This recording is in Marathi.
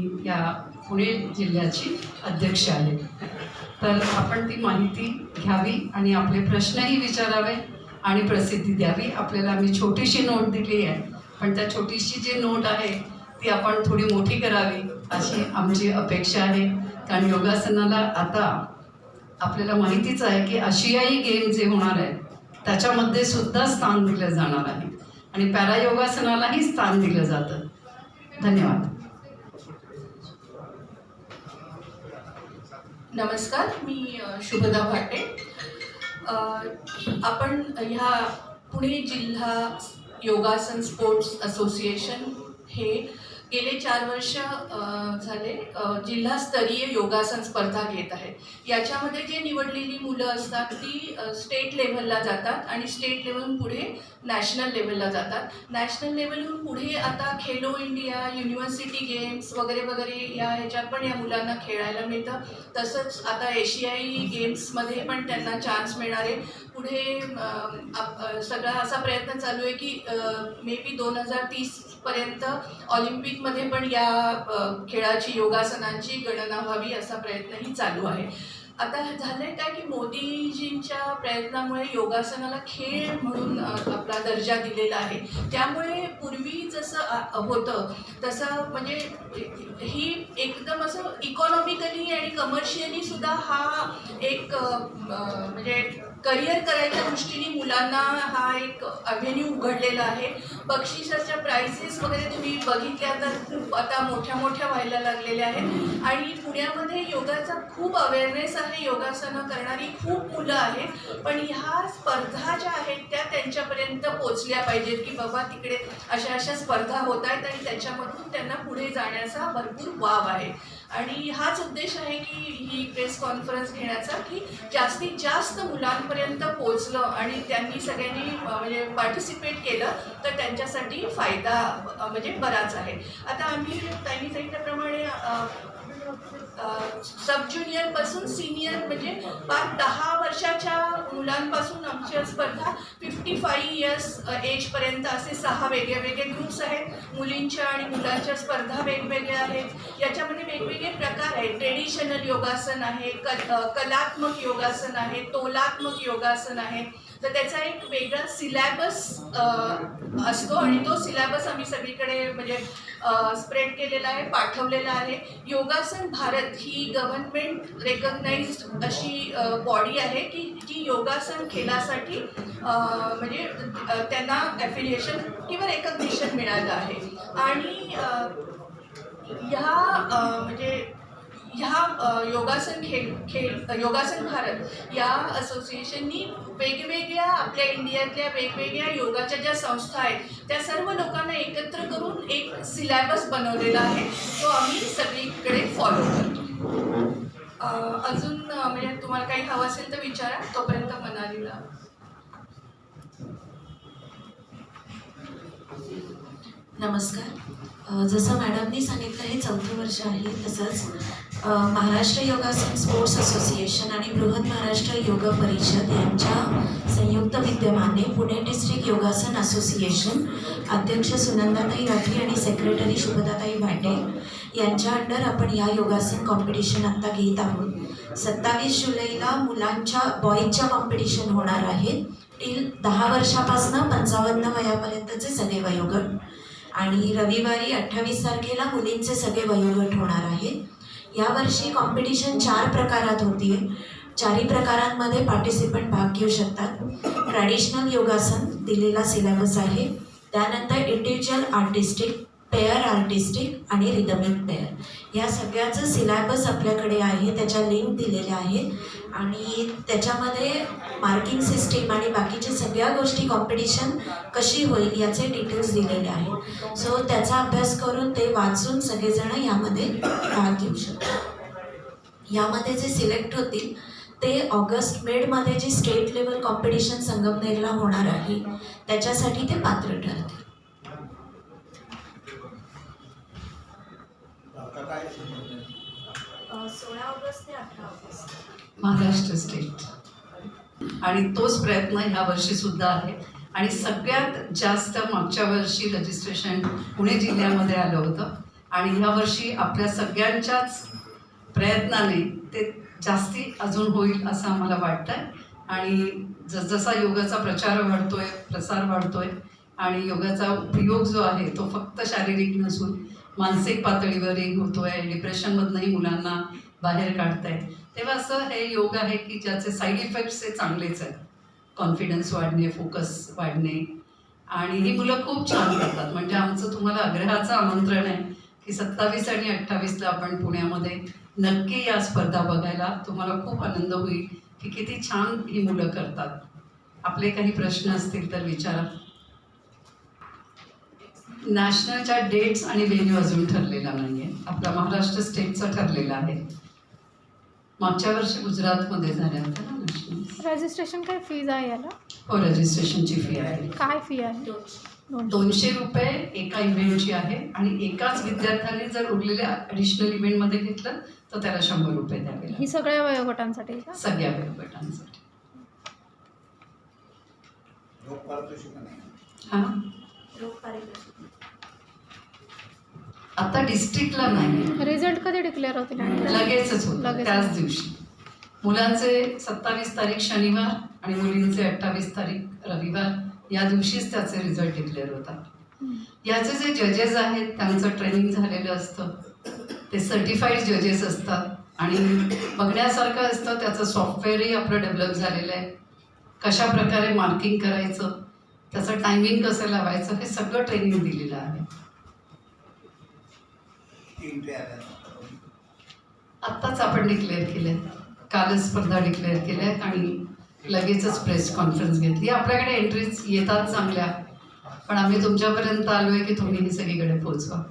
मी या पुणे जिल्ह्याची अध्यक्ष आहे तर आपण ती माहिती घ्यावी आणि आपले प्रश्नही विचारावे आणि प्रसिद्धी द्यावी. आपल्याला मी छोटीशी नोट दिली आहे पण त्या छोटीशी जी नोट आहे ती आपण थोडी मोठी करावी अशी आमची अपेक्षा आहे. कारण योगासनाला आता आपल्याला माहितीच आहे की आशियाई गेम जे होणार आहे त्याच्यामध्ये सुद्धा स्थान दिलं जाणार आहे. आणि पॅरायोगासनालाही स्थान दिलं जातं. धन्यवाद. नमस्कार मी शुभदा भाटे. आपण ह्या पुणे जिल्हा योगासन स्पोर्ट्स असोसिएशन हे गेले चार वर्ष झाले जिल्हास्तरीय योगासन स्पर्धा घेत आहे याच्यामध्ये जे निवडलेली मुलं असतात ती स्टेट लेव्हलला जातात आणि स्टेट लेवलहून पुढे नॅशनल लेवलला जातात. नॅशनल लेवलहून पुढे आता खेलो इंडिया युनिव्हर्सिटी गेम्स वगैरे वगैरे या ह्याच्यात पण या मुलांना खेळायला मिळतं. तसंच आता एशियाई गेम्समध्ये पण त्यांना चान्स मिळणार आहे. पुढे आप- सगळा असा प्रयत्न चालू आहे की मे बी दोन हजार तीसपर्यंत ऑलिम्पिकमध्ये पण या खेळाची योगासनांची गणना व्हावी असा प्रयत्नही चालू आहे. आता झालं आहे काय की मोदीजींच्या प्रयत्नामुळे योगासनाला खेळ म्हणून आपला दर्जा दिलेला आहे. त्यामुळे पूर्वी जसं होतं तसं म्हणजे ही एकदम असं इकॉनॉमिकली आणि कमर्शियली सुद्धा हा एक म्हणजे करिअर करायच्या दृष्टीने मुलांना हा एक अव्हेन्यू उघडलेला आहे. बक्षिसाच्या प्राइसेस वगैरे तुम्ही बघितल्या तर खूप आता मोठ्या मोठ्या व्हायला लागलेल्या आहेत. आणि पुण्यामध्ये योगाचा खूप अवेअरनेस आहे. योगासनं करणारी खूप मुलं आहेत. पण ह्या स्पर्धा ज्या आहेत त्या त्यांच्यापर्यंत पोचल्या पाहिजेत की बाबा तिकडे अशा अशा स्पर्धा होत आहेत आणि त्याच्यामधून त्यांना पुढे जाण्याचा भरपूर वाव आहे. आणि हाच उद्देश आहे की ही प्रेस कॉन्फरन्स घेण्याचा की जास्तीत जास्त मुलांपर्यंत पोचलं आणि त्यांनी सगळ्यांनी म्हणजे पार्टिसिपेट केलं तर त्यांच्यासाठी फायदा म्हणजे बराच आहे. आता आम्ही त्यांनी सांगितल्याप्रमाणे सब ज्युनियरपासून सिनियर म्हणजे पाच दहा वर्षाच्या मुलांपासून आमच्या स्पर्धा फिफ्टी फाईव्ह इयर्स एजपर्यंत असे सहा वेगळे वेगळे ग्रुप्स आहेत. मुलींच्या आणि मुलांच्या स्पर्धा वेगवेगळ्या आहेत. याच्यामध्ये वेगवेगळे प्रकार आहेत. ट्रेडिशनल योगासन आहे क कलात्मक योगासन आहे तोलात्मक योगासन आहे. तर त्याचा एक वेगळा सिलॅबस असतो आणि तो सिलॅबस आम्ही सगळीकडे म्हणजे स्प्रेड केलेला आहे पाठवलेला आहे. योगासन भारत ही गव्हर्नमेंट रेकग्नाइज्ड अशी बॉडी आहे की जी योगासन खेळासाठी म्हणजे त्यांना ॲफिलिएशन किंवा रेकग्निशन मिळालं आहे. आणि ह्या म्हणजे ह्या योगासन खेळ खेळ योगासन भारत या असोसिएशननी वेगवेगळ्या आपल्या इंडियातल्या वेगवेगळ्या योगाच्या ज्या संस्था आहेत त्या सर्व लोकांना एकत्र करून एक सिलॅबस बनवलेला आहे तो आम्ही सगळीकडे फॉलो करतो. अजून म्हणजे तुम्हाला काही हवं असेल तर विचारा तोपर्यंत मनालीला. नमस्कार. जसं मॅडमनी सांगितलं हे चौथं वर्ष आहे तसंच महाराष्ट्र योगासन स्पोर्ट्स असोसिएशन आणि बृहत महाराष्ट्र योग परिषद यांच्या संयुक्त विद्यमाने पुणे डिस्ट्रिक्ट योगासन असोसिएशन अध्यक्ष सुनंदाताई राठी आणि सेक्रेटरी शुभदाताई भाटे यांच्या अंडर आपण या योगासन कॉम्पिटिशन आत्ता घेत आहोत. सत्तावीस जुलैला मुलांच्या बॉईजच्या कॉम्पिटिशन होणार आहेत टील दहा वर्षापासनं पंचावन्न वयापर्यंतचे सगळे वयोगट आणि रविवारी अठ्ठावीस तारखेला मुलींचे सगळे वयोगट होणार आहेत यावर्षी कॉम्पिटिशन चार प्रकारात होती. आहे चारही प्रकारांमध्ये पार्टिसिपंट भाग घेऊ शकतात. ट्रॅडिशनल योगासन दिलेला सिलेबस आहे. त्यानंतर इंडिव्हिज्युअल आर्टिस्टिक पेअर आर्टिस्टिक आणि रिदमिक पेअर या सगळ्याचं सिलॅबस आपल्याकडे आहे त्याच्या लिंक दिलेल्या आहेत. आणि त्याच्यामध्ये मार्किंग सिस्टीम आणि बाकीच्या सगळ्या गोष्टी कॉम्पिटिशन कशी होईल याचे डिटेल्स दिलेले आहेत. सो त्याचा अभ्यास करून ते वाचून सगळेजण यामध्ये भाग घेऊ शकतात. यामध्ये जे सिलेक्ट होतील ते ऑगस्ट मेडमध्ये जी स्टेट लेवल कॉम्पिटिशन संगमनेरला होणार आहे त्याच्यासाठी ते पात्र ठरतील सोळा ऑगस्ट ते अठरा ऑगस्ट महाराष्ट्र स्टेट आणि तोच प्रयत्न ह्या वर्षी सुद्धा आहे. आणि सगळ्यात जास्त मागच्या वर्षी रजिस्ट्रेशन पुणे जिल्ह्यामध्ये आलं होतं. आणि ह्या वर्षी आपल्या सगळ्यांच्याच प्रयत्नाने ते जास्ती अजून होईल असं आम्हाला वाटतंय. आणि जसजसा योगाचा प्रचार वाढतोय प्रसार वाढतोय आणि योगाचा उपयोग जो आहे तो फक्त शारीरिक नसून मानसिक पातळीवरही होतोय डिप्रेशनमधनंही मुलांना बाहेर काढताय तेव्हा असं हे योग आहे की ज्याचे साईड इफेक्ट्स हे चांगलेच आहेत. कॉन्फिडन्स वाढणे फोकस वाढणे. आणि ही मुलं खूप छान करतात. म्हणजे आमचं तुम्हाला आग्रहाचं आमंत्रण आहे की सत्तावीस आणि अठ्ठावीसला आपण पुण्यामध्ये नक्की या स्पर्धा बघायला तुम्हाला खूप आनंद होईल की किती छान ही मुलं करतात. आपले काही प्रश्न असतील तर विचारा. नॅशनलच्या डेट्स आणि व्हेन्यू अजून ठरलेला नाही आहे आपला महाराष्ट्र स्टेटचा ठरलेला आहे. मागच्या वर्षी गुजरातमध्ये झाल्या होत्या ना नॅशनल. रजिस्ट्रेशन काय फीज आहे याला? हो रजिस्ट्रेशनची फी आहे. काय फी आहे? दोनशे. रुपये एका इव्हेंटची आहे आणि एकाच विद्यार्थ्याने जर उरलेल्या ॲडिशनल इव्हेंटमध्ये घेतलं तर त्याला शंभर रुपये द्यावे ही सगळ्या वयोगटांसाठी सगळ्या वयोगटांसाठी. हां? आता डिस्ट्रिक्टला नाही. रिझल्ट कधी डिक्लेअर होतील? लगेचच होतं. लगेच. त्याच दिवशी. मुलांचे सत्तावीस तारीख शनिवार आणि मुलींचे अठ्ठावीस तारीख रविवार. या दिवशीच त्याचे रिझल्ट डिक्लेअर होतात. याचे जे जजेस आहेत त्यांचं ट्रेनिंग झालेलं असतं. ते सर्टिफाईड जजेस असतात. आणि बघण्यासारखं असतं त्याचं सॉफ्टवेअरही आपलं डेव्हलप झालेलं आहे. कशा प्रकारे मार्किंग करायचं? त्याचं टायमिंग कसं लावायचं हे सगळं ट्रेनिंग दिलेलं आहे. आत्ताच आपण डिक्लेअर केले कालच स्पर्धा डिक्लेअर केल्या आहेत आणि लगेचच प्रेस कॉन्फरन्स घेतली. आपल्याकडे एंट्रीज येतात चांगल्या. पण आम्ही तुमच्यापर्यंत आलो आहे की तुम्ही सगळीकडे पोहोचवा.